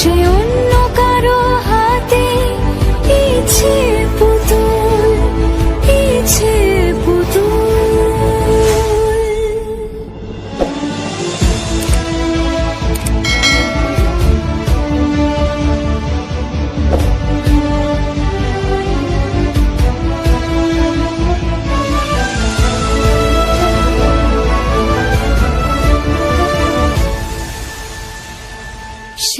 সে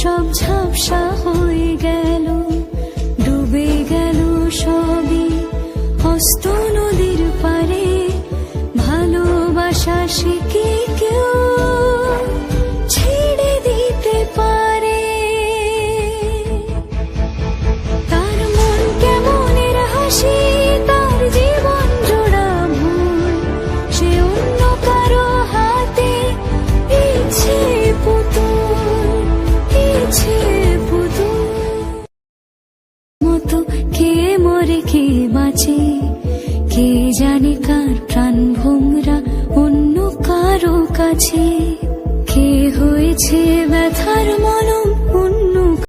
双枪。কে জানে কার প্রাণ ভোমরা অন্য কারও কাছে। কে হয়েছে ব্যথার মা?